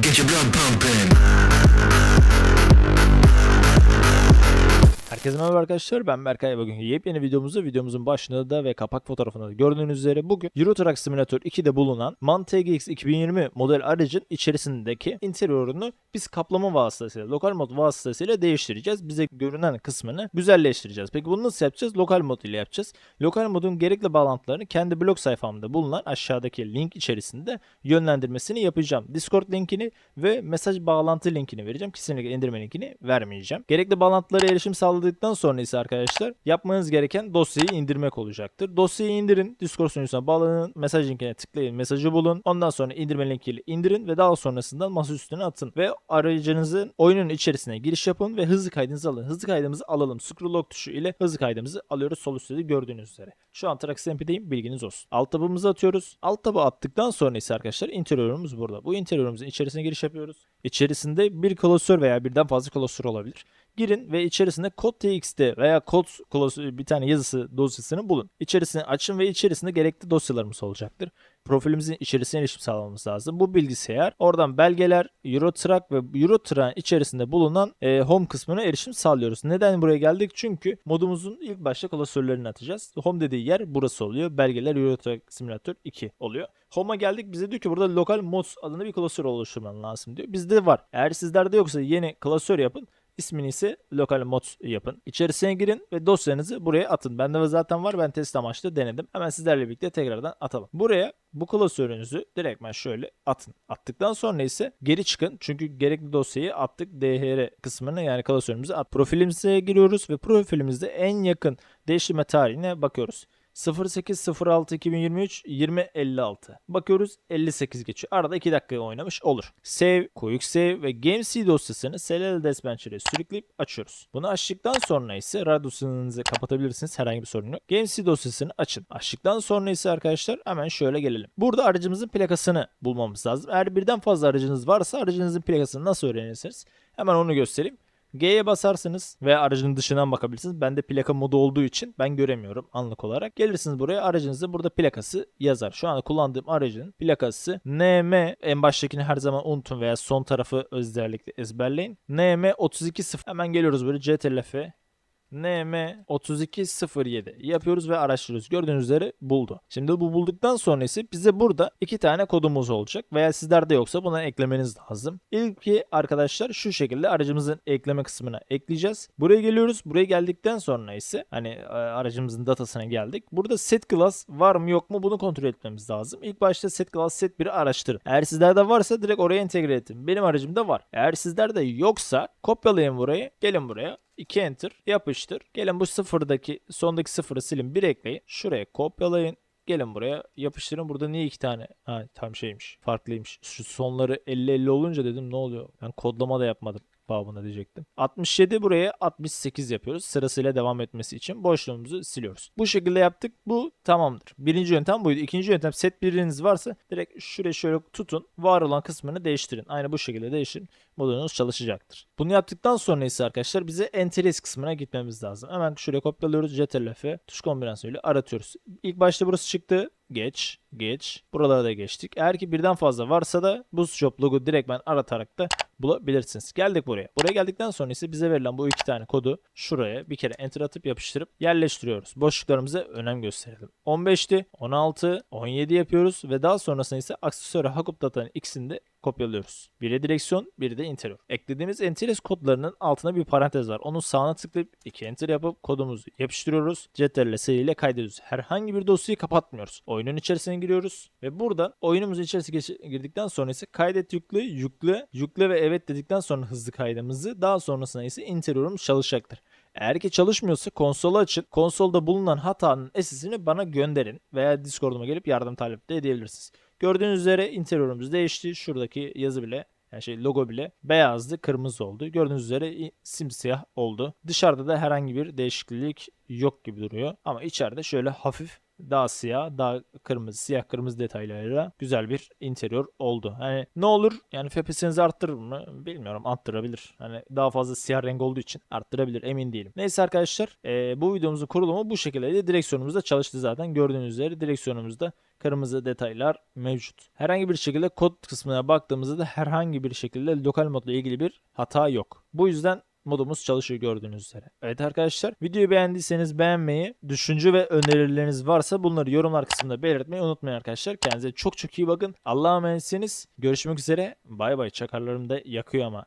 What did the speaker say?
Get your blood pumping. Herkese merhaba arkadaşlar ben Berkay bugün yepyeni videomuzda videomuzun başında da ve kapak fotoğrafında da gördüğünüz üzere bugün Euro Truck Simulator 2'de bulunan MAN TGX 2020 model aracın içerisindeki interiorunu biz kaplama vasıtasıyla lokal mod vasıtasıyla değiştireceğiz. Bize görünen kısmını güzelleştireceğiz. Peki bunu nasıl yapacağız? Lokal mod ile yapacağız. Lokal modun gerekli bağlantılarını kendi blog sayfamda bulunan aşağıdaki link içerisinde yönlendirmesini yapacağım. Discord linkini ve mesaj bağlantı linkini vereceğim. Kesinlikle indirme linkini vermeyeceğim. Gerekli bağlantılara erişim sağladıktan sonra ise arkadaşlar yapmanız gereken dosyayı indirmek olacaktır. Dosyayı indirin. Discord sunucusuna bağlanın. Mesaj linkine tıklayın. Mesajı bulun. Ondan sonra indirme linkiyle indirin ve daha sonrasından masa üstüne atın. Ve aracınızın oyunun içerisine giriş yapın ve hızlı kaydınızı alın. Hızlı kaydımızı alalım. Scroll lock tuşu ile hızlı kaydımızı alıyoruz. Sol üstte gördüğünüz üzere. Şu an Trax MP'deyim. Bilginiz olsun. Alt tabımızı atıyoruz. Alt tabı attıktan sonra ise arkadaşlar interiorumuz burada. Bu interiorumuzun içerisine giriş yapıyoruz. İçerisinde bir klasör veya birden fazla klasör olabilir girin ve içerisinde kod txt veya klasörü bir tane yazısı dosyasını bulun. İçerisini açın ve içerisinde gerekli dosyalarımız olacaktır. Profilimizin içerisine erişim sağlamamız lazım. Bu bilgisayar oradan belgeler, Eurotrack ve Eurotrack'ın içerisinde bulunan e, home kısmına erişim sağlıyoruz. Neden buraya geldik? Çünkü modumuzun ilk başta klasörlerini atacağız. Home dediği yer burası oluyor. Belgeler Eurotrack Simulator 2 oluyor. Home'a geldik bize diyor ki burada local mods adında bir klasör oluşturman lazım diyor. Bizde var. Eğer sizlerde yoksa yeni klasör yapın. İsmini ise local mods yapın. İçerisine girin ve dosyanızı buraya atın. Bende zaten var. Ben test amaçlı denedim. Hemen sizlerle birlikte tekrardan atalım. Buraya bu klasörünüzü direktmen şöyle atın. Attıktan sonra ise geri çıkın. Çünkü gerekli dosyayı attık. DR kısmına yani klasörümüzü at. Profilimize giriyoruz ve profilimizde en yakın değiştirme tarihine bakıyoruz. 08.06.2023 20.56. Bakıyoruz 58 geçiyor. Arada 2 dakika oynamış olur. Save, Quick Save ve GameC dosyasını SLL Dispatcher'e sürükleyip açıyoruz. Bunu açtıktan sonra ise radyosunu kapatabilirsiniz. Herhangi bir sorun yok. GameC dosyasını açın. Açtıktan sonra ise arkadaşlar hemen şöyle gelelim. Burada aracımızın plakasını bulmamız lazım. Eğer birden fazla aracınız varsa aracınızın plakasını nasıl öğrenirsiniz? Hemen onu göstereyim. G'ye basarsınız ve aracın dışından bakabilirsiniz. Bende plaka modu olduğu için ben göremiyorum anlık olarak. Gelirsiniz buraya aracınızın burada plakası yazar. Şu anda kullandığım aracın plakası NM en baştakini her zaman unutun veya son tarafı özellikle ezberleyin. NM 32 Hemen geliyoruz böyle CTLF'e NM3207 yapıyoruz ve araştırıyoruz. Gördüğünüz üzere buldu. Şimdi bu bulduktan sonra ise bize burada iki tane kodumuz olacak veya sizlerde yoksa buna eklemeniz lazım. İlki arkadaşlar şu şekilde aracımızın ekleme kısmına ekleyeceğiz. Buraya geliyoruz. Buraya geldikten sonra ise hani e, aracımızın datasına geldik. Burada set class var mı yok mu bunu kontrol etmemiz lazım. İlk başta set class set 1'i araştırın. Eğer sizlerde varsa direkt oraya entegre edin. Benim aracımda var. Eğer sizlerde yoksa kopyalayın burayı. Gelin buraya. 2 enter yapıştır. Gelin bu sıfırdaki sondaki sıfırı silin bir ekleyin. Şuraya kopyalayın. Gelin buraya yapıştırın. Burada niye iki tane? Ha tam şeymiş. Farklıymış. Şu sonları 50-50 olunca dedim ne oluyor? Ben kodlama da yapmadım babına diyecektim. 67 buraya 68 yapıyoruz. Sırasıyla devam etmesi için boşluğumuzu siliyoruz. Bu şekilde yaptık. Bu tamamdır. Birinci yöntem buydu. İkinci yöntem set biriniz varsa direkt şuraya şöyle tutun. Var olan kısmını değiştirin. Aynı bu şekilde değiştirin. Modunuz çalışacaktır. Bunu yaptıktan sonra ise arkadaşlar bize enteres kısmına gitmemiz lazım. Hemen şuraya kopyalıyoruz. Ctrl F tuş kombinasyonuyla aratıyoruz. İlk başta burası çıktı. Geç, geç. Buralara da geçtik. Eğer ki birden fazla varsa da shop logo direkt ben aratarak da bulabilirsiniz. Geldik buraya. Buraya geldikten sonra ise bize verilen bu iki tane kodu şuraya bir kere enter atıp yapıştırıp yerleştiriyoruz. Boşluklarımıza önem gösterelim. 15'ti, 16, 17 yapıyoruz ve daha sonrasında ise aksesuarı Hakup Data'nın ikisini de kopyalıyoruz. Biri direksiyon, biri de interior. Eklediğimiz enteres kodlarının altına bir parantez var. Onun sağına tıklayıp iki enter yapıp kodumuzu yapıştırıyoruz. Ctrl S ile kaydediyoruz. Herhangi bir dosyayı kapatmıyoruz. Oyunun içerisine giriyoruz ve buradan oyunumuzun içerisine girdikten sonra ise kaydet yükle, yükle, yükle ve evet dedikten sonra hızlı kaydımızı daha sonrasında ise interiorumuz çalışacaktır. Eğer ki çalışmıyorsa konsolu açın. Konsolda bulunan hatanın SS'ini bana gönderin veya Discord'uma gelip yardım talep de edebilirsiniz. Gördüğünüz üzere interiorumuz değişti. Şuradaki yazı bile yani şey logo bile beyazdı, kırmızı oldu. Gördüğünüz üzere simsiyah oldu. Dışarıda da herhangi bir değişiklik yok gibi duruyor. Ama içeride şöyle hafif daha siyah, daha kırmızı, siyah kırmızı detaylarıyla güzel bir interior oldu. Hani ne olur? Yani FPS'inizi arttırır mı? Bilmiyorum. Arttırabilir. Hani daha fazla siyah renk olduğu için arttırabilir. Emin değilim. Neyse arkadaşlar. e, bu videomuzun kurulumu bu şekilde. Direksiyonumuz da çalıştı zaten. Gördüğünüz üzere direksiyonumuzda kırmızı detaylar mevcut. Herhangi bir şekilde kod kısmına baktığımızda da herhangi bir şekilde lokal modla ilgili bir hata yok. Bu yüzden modumuz çalışıyor gördüğünüz üzere. Evet arkadaşlar videoyu beğendiyseniz beğenmeyi, düşünce ve önerileriniz varsa bunları yorumlar kısmında belirtmeyi unutmayın arkadaşlar. Kendinize çok çok iyi bakın. Allah'a emanetsiniz. Görüşmek üzere. Bay bay. Çakarlarım da yakıyor ama.